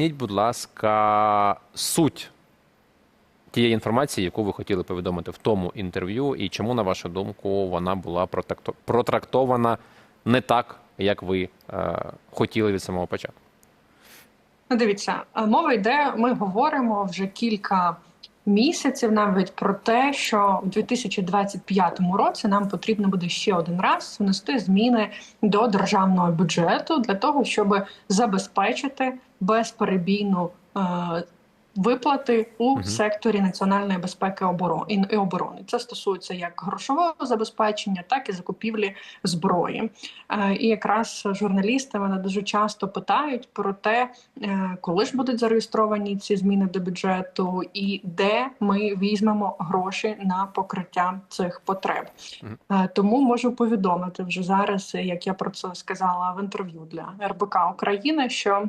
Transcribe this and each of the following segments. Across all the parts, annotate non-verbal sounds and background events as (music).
Поясніть, будь ласка, суть тієї інформації, яку ви хотіли повідомити в тому інтерв'ю, і чому, на вашу думку, вона була протрактована не так, як ви е, хотіли від самого початку. Ну, дивіться, е, мова йде. Ми говоримо вже кілька місяців навіть про те, що в 2025 році нам потрібно буде ще один раз внести зміни до державного бюджету для того, щоб забезпечити безперебійну. Виплати у Мгм. секторі національної безпеки і оборони це стосується як грошового забезпечення, так і закупівлі зброї. Е, І якраз журналісти мене дуже часто питають про те, е, коли ж будуть зареєстровані ці зміни до бюджету, і де ми візьмемо гроші на покриття цих потреб. Е, Тому можу повідомити вже зараз, як я про це сказала в інтерв'ю для РБК України, що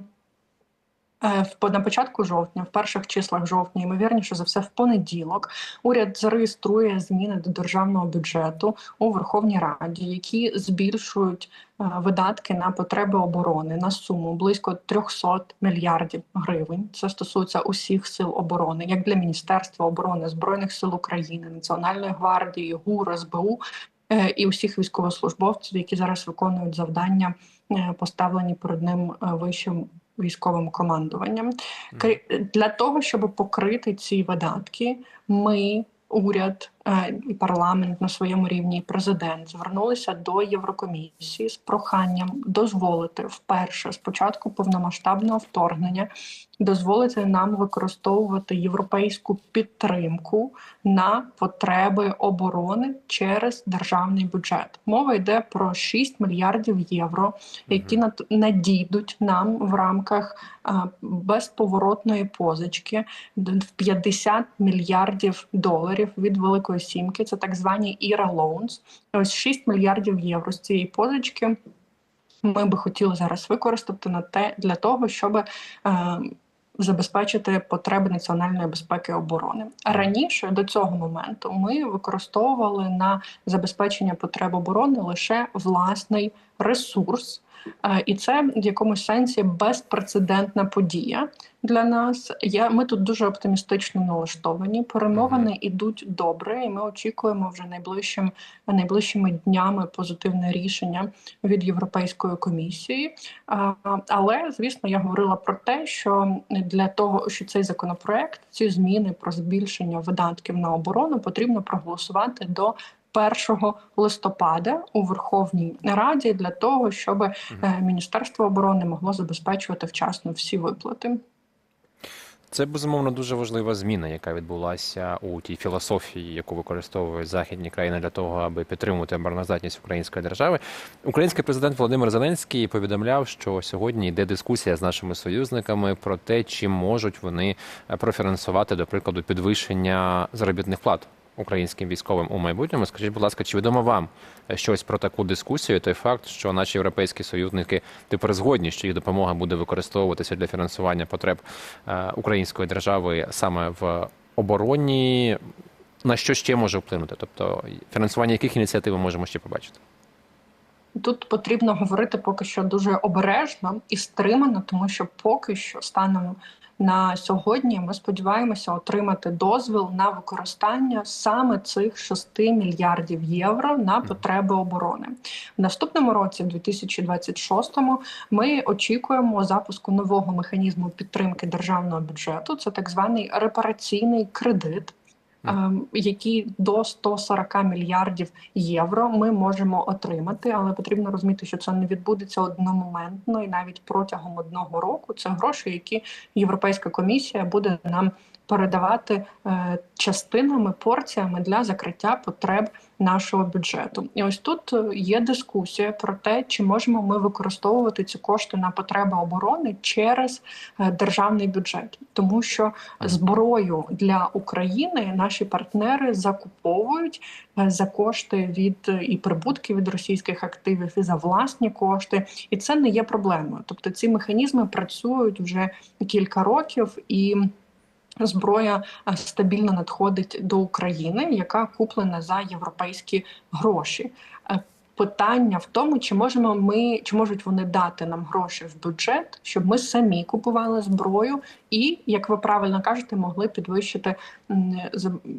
на початку жовтня, в перших числах жовтня, ймовірніше за все, в понеділок, уряд зареєструє зміни до державного бюджету у Верховній Раді, які збільшують е, видатки на потреби оборони на суму близько 300 мільярдів гривень. Це стосується усіх сил оборони, як для Міністерства оборони збройних сил України, Національної гвардії, ГУР, СБУ. е, І усіх військовослужбовців, які зараз виконують завдання, е, поставлені перед ним е, вищим військовим командуванням. Для того, щоб покрити ці видатки, ми, уряд і парламент на своєму рівні, і президент звернулися до Єврокомісії з проханням дозволити вперше спочатку повномасштабного вторгнення, дозволити нам використовувати європейську підтримку на потреби оборони через державний бюджет. Мова йде про 6 мільярдів євро, які над- надійдуть нам в рамках безповоротної позички в 50 мільярдів доларів від Великої Сімки. Це так звані IRA loans. Ось 6 мільярдів євро з цієї позички. Ми би хотіли зараз використати на те для того, щоб е, забезпечити потреби національної безпеки і оборони. Раніше до цього моменту ми використовували на забезпечення потреб оборони лише власний ресурс. Е, І це в якомусь сенсі безпрецедентна подія для нас. Я ми тут дуже оптимістично налаштовані. Перемовини ідуть добре, і ми очікуємо вже найближчим найближчими днями позитивне рішення від Європейської комісії. Але звісно, я говорила про те, що для того, що цей законопроект, ці зміни про збільшення видатків на оборону потрібно проголосувати до. 1 листопада у Верховній Раді для того, щоб е, Міністерство оборони могло забезпечувати вчасно всі виплати. Це безумовно дуже важлива зміна, яка відбулася у тій філософії, яку використовують західні країни для того, аби підтримувати обороноздатність української держави. Український президент Володимир Зеленський повідомляв, що сьогодні йде дискусія з нашими союзниками про те, чи можуть вони профінансувати, до прикладу, підвищення заробітних плат. Українським військовим у майбутньому, скажіть, будь ласка, чи відомо вам щось про таку дискусію? Той факт, що наші європейські союзники тепер згодні, що їх допомога буде використовуватися для фінансування потреб е, української держави саме в обороні. На що ще може вплинути? Тобто фінансування яких ініціатив ми можемо ще побачити? Тут потрібно говорити поки що дуже обережно і стримано, тому що поки що станом на сьогодні ми сподіваємося отримати дозвіл на використання саме цих 6 мільярдів євро на потреби оборони. В наступному році, в 2026-му, ми очікуємо запуску нового механізму підтримки державного бюджету. Це так званий репараційний кредит. Ем, Які до 140 мільярдів євро ми можемо отримати, але потрібно розуміти, що це не відбудеться одномоментно і навіть протягом одного року. Це гроші, які Європейська комісія буде нам передавати е, частинами, порціями для закриття потреб нашого бюджету. І ось тут е, є дискусія про те, чи можемо ми використовувати ці кошти на потреби оборони через е, державний бюджет, тому що зброю для України наші партнери закуповують за кошти від і прибутки від російських активів, і за власні кошти, і це не є проблемою. Тобто ці механізми працюють вже кілька років і. Зброя е, стабільно надходить до України, яка куплена за європейські гроші. Е, питання в тому, чи можемо ми, чи можуть вони дати нам гроші в бюджет, щоб ми самі купували зброю, і як ви правильно кажете, могли підвищити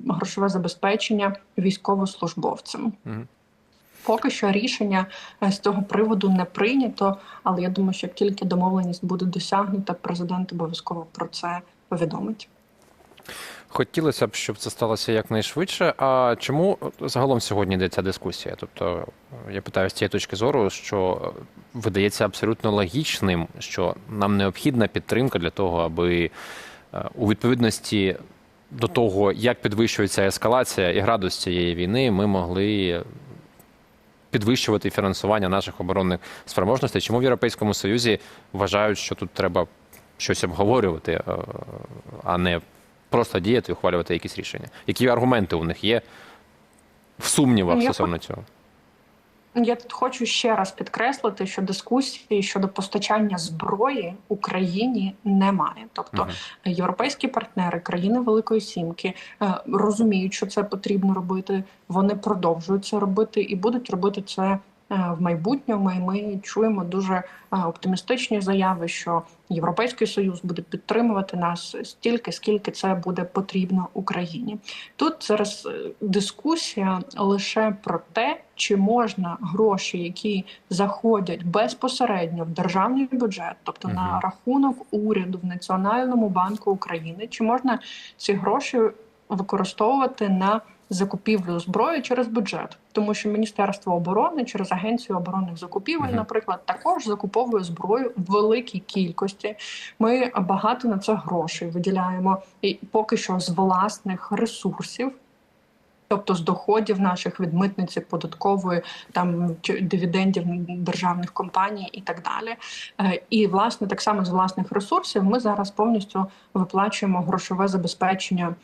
грошове забезпечення військовослужбовцям. Поки що рішення е, з цього приводу не прийнято, але я думаю, що як тільки домовленість буде досягнута, президент обов'язково про це повідомить. Хотілося б, щоб це сталося якнайшвидше. А чому загалом сьогодні йде ця дискусія? Тобто, я питаю з цієї точки зору, що видається абсолютно логічним, що нам необхідна підтримка для того, аби е, у відповідності до того, як підвищується ескалація і градус цієї війни, ми могли підвищувати фінансування наших оборонних спроможностей. Чому в Європейському Союзі вважають, що тут треба щось обговорювати, е, а не просто діяти і ухвалювати якісь рішення? Які аргументи у них є в сумнівах Я стосовно цього? Я тут хочу ще раз підкреслити, що дискусії щодо постачання зброї Україні немає. Тобто європейські партнери, країни Великої Сімки е, розуміють, що це потрібно робити. Вони продовжують це робити і будуть робити це в майбутньому. І ми чуємо дуже е, оптимістичні заяви, що Європейський Союз буде підтримувати нас стільки, скільки це буде потрібно Україні. Тут зараз е, дискусія лише про те, чи можна гроші, які заходять безпосередньо в державний бюджет, тобто Мгм. на рахунок уряду в Національному банку України, чи можна ці гроші використовувати на закупівлю зброї через бюджет, тому що Міністерство оборони через агенцію оборонних закупівель, Мгм. наприклад, також закуповує зброю в великій кількості. Ми багато на це грошей виділяємо і поки що з власних ресурсів. Тобто з доходів наших від митниці податкової, там дивідендів державних компаній і так далі. Е, І власне так само з власних ресурсів ми зараз повністю виплачуємо грошове забезпечення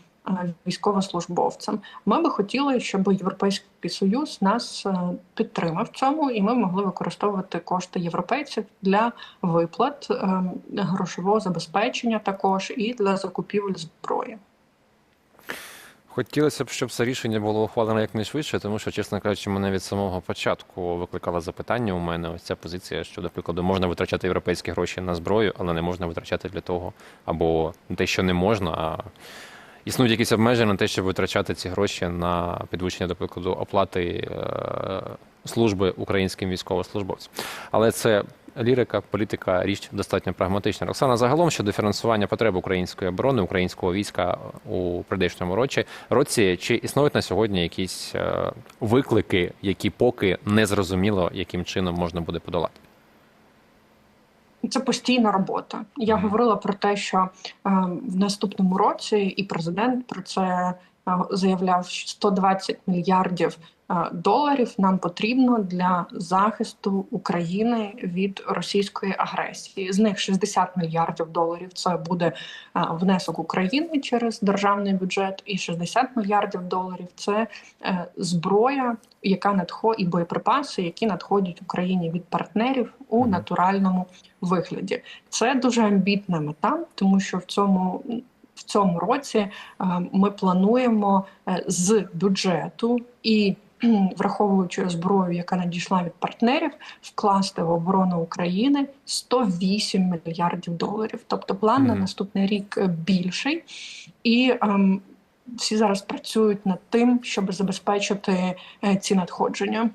військовослужбовцям. Ми би хотіли, щоб Європейський Союз нас е, підтримав цьому, і ми могли використовувати кошти європейців для виплат е, грошового забезпечення, також і для закупівель зброї. Хотілося б, щоб це рішення було ухвалено якнайшвидше, тому що, чесно кажучи, мене від самого початку викликало запитання у мене. Ось ця позиція, що, до прикладу, можна витрачати європейські гроші на зброю, але не можна витрачати для того, або те, що не можна, а існують якісь обмеження на те, щоб витрачати ці гроші на підвищення, до прикладу, оплати е, служби українським військовослужбовцям. Але це лірика, політика, річ достатньо прагматична. Оксана, загалом щодо фінансування потреб української оборони, українського війська у прийдешньому році, році чи існують на сьогодні якісь е, виклики, які поки не зрозуміло, яким чином можна буде подолати? Це постійна робота. Я говорила про те, що е, в наступному році і президент про це е, заявляв, що 120 мільярдів доларів нам потрібно для захисту України від російської агресії. З них 60 мільярдів доларів це буде е, внесок України через державний бюджет, і 60 мільярдів доларів це е, зброя, яка надходить, і боєприпаси, які надходять Україні від партнерів у натуральному вигляді. Це дуже амбітна мета, тому що в цьому. В цьому році е, ми плануємо е, з бюджету і (clears throat) враховуючи зброю, яка надійшла від партнерів, вкласти в оборону України 108 мільярдів доларів. Тобто план на наступний рік е, більший, і ем, всі зараз працюють над тим, щоб забезпечити е, ці надходження.